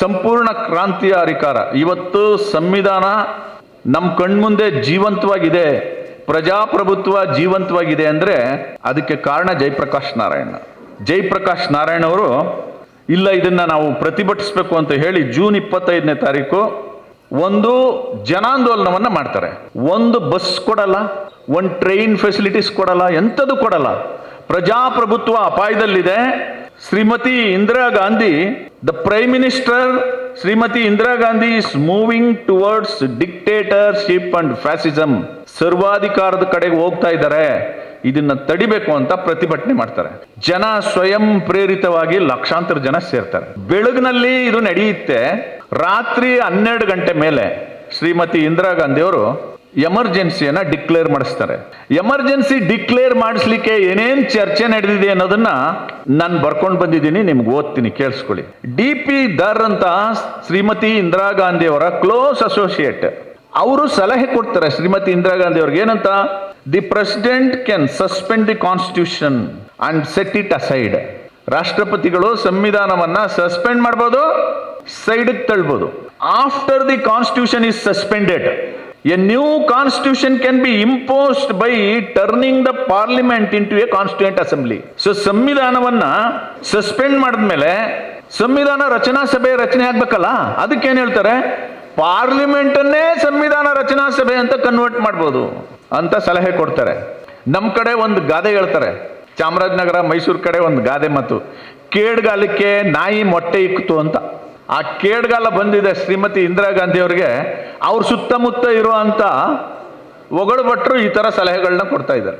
ಸಂಪೂರ್ಣ ಕ್ರಾಂತಿಯ ಅಧಿಕಾರ. ಇವತ್ತು ಸಂವಿಧಾನ ನಮ್ಮ ಕಣ್ಮುಂದೆ ಜೀವಂತವಾಗಿದೆ, ಪ್ರಜಾಪ್ರಭುತ್ವ ಜೀವಂತವಾಗಿದೆ ಅಂದರೆ ಅದಕ್ಕೆ ಕಾರಣ ಜಯಪ್ರಕಾಶ್ ನಾರಾಯಣ. ಜಯಪ್ರಕಾಶ್ ನಾರಾಯಣ ಅವರು, ಇಲ್ಲ ಇದನ್ನ ನಾವು ಪ್ರತಿಭಟಿಸಬೇಕು ಅಂತ ಹೇಳಿ ಜೂನ್ ಇಪ್ಪತ್ತೈದನೇ ತಾರೀಕು ಒಂದು ಜನಾಂದೋಲನವನ್ನು ಮಾಡ್ತಾರೆ. ಒಂದು ಬಸ್ ಕೊಡಲ್ಲ, ಒಂದು ಟ್ರೈನ್ ಫೆಸಿಲಿಟೀಸ್ ಕೊಡಲ್ಲ, ಎಂಥದ್ದು ಕೊಡಲ್ಲ. ಪ್ರಜಾಪ್ರಭುತ್ವ ಅಪಾಯದಲ್ಲಿದೆ Shrimati Indira Gandhi the prime minister Shrimati Indira Gandhi is moving towards dictatorship and fascism ಸರ್ವಾಧಿಕಾರದ ಕಡೆಗೆ ಹೋಗ್ತಾ ಇದ್ದಾರೆ. ಇದನ್ನ ತಡಿಬೇಕು ಅಂತ ಪ್ರತಿಭಟನೆ ಮಾಡ್ತಾರೆ. ಜನ ಸ್ವಯಂ ಪ್ರೇರಿತವಾಗಿ ಲಕ್ಷಾಂತರ ಜನ ಸೇರ್ತಾರೆ. ಬೆಳಗಿನಲ್ಲಿ ಇದು ನಡೆಯುತ್ತೆ. ರಾತ್ರಿ ಹನ್ನೆರಡು ಗಂಟೆ ಮೇಲೆ ಶ್ರೀಮತಿ ಇಂದಿರಾ ಗಾಂಧಿ ಅವರು ಎಮರ್ಜೆನ್ಸಿಯನ್ನ ಡಿಕ್ಲೇರ್ ಮಾಡಿಸ್ತಾರೆ. ಎಮರ್ಜೆನ್ಸಿ ಡಿಕ್ಲೇರ್ ಮಾಡಿಸ್ಲಿಕ್ಕೆ ಏನೇನ್ ಚರ್ಚೆ ನಡೆದಿದೆ ಅನ್ನೋದನ್ನ ನಾನು ಬರ್ಕೊಂಡು ಬಂದಿದ್ದೀನಿ, ನಿಮ್ಗೆ ಓದ್ತೀನಿ, ಕೇಳಿಸ್ಕೊಳ್ಳಿ. ಡಿ ಪಿ ದರ್ ಅಂತ ಶ್ರೀಮತಿ ಇಂದಿರಾ ಗಾಂಧಿ ಅವರ ಕ್ಲೋಸ್ ಅಸೋಸಿಯೇಟ್. ಅವರು ಸಲಹೆ ಕೊಡ್ತಾರೆ ಶ್ರೀಮತಿ ಇಂದಿರಾ ಗಾಂಧಿ ಅವ್ರಿಗೆ ಏನಂತ? The president can suspend the constitution and set it aside. ರಾಷ್ಟ್ರಪತಿಗಳು ಸಂವಿಧಾನವನ್ನ ಸಸ್ಪೆಂಡ್ ಮಾಡ್ಬೋದು side ತಳ್ಬೋದು. After the constitution is suspended. A new constitution can be imposed by turning the parliament into a constituent assembly so ಸಂವಿಧಾನವನ್ನ suspend ಮಾಡಿದ್ಮೇಲೆ ಸಂವಿಧಾನ ರಚನಾ ಸಭೆ ರಚನೆ ಆಗ್ಬೇಕಲ್ಲ? ಅದಕ್ಕೆ ಹೇಳ್ತಾರೆ? ಪಾರ್ಲಿಮೆಂಟ್ ಅನ್ನೇ ಸಂವಿಧಾನ ರಚನಾ ಸಭೆ ಅಂತ ಕನ್ವರ್ಟ್ ಮಾಡ್ಬೋದು ಅಂತ ಸಲಹೆ ಕೊಡ್ತಾರೆ. ನಮ್ಮ ಕಡೆ ಒಂದು ಗಾದೆ ಹೇಳ್ತಾರೆ. ಚಾಮರಾಜನಗರ ಮೈಸೂರು ಕಡೆ ಒಂದು ಗಾದೆ ಮತ್ತು ಕೇಡ್ಗಾಲಕ್ಕೆ ನಾಯಿ ಮೊಟ್ಟೆ ಇಕ್ತು ಅಂತ. ಆ ಕೇಡ್ಗಾಲ ಬಂದಿದೆ ಶ್ರೀಮತಿ ಇಂದಿರಾ ಗಾಂಧಿ ಅವರಿಗೆ ಅವ್ರ ಸುತ್ತಮುತ್ತ ಇರುವಂತ ಒಗಳು ಭಟ್ರು ಈ ತರ ಸಲಹೆಗಳನ್ನ ಕೊಡ್ತಾ ಇದ್ದಾರೆ.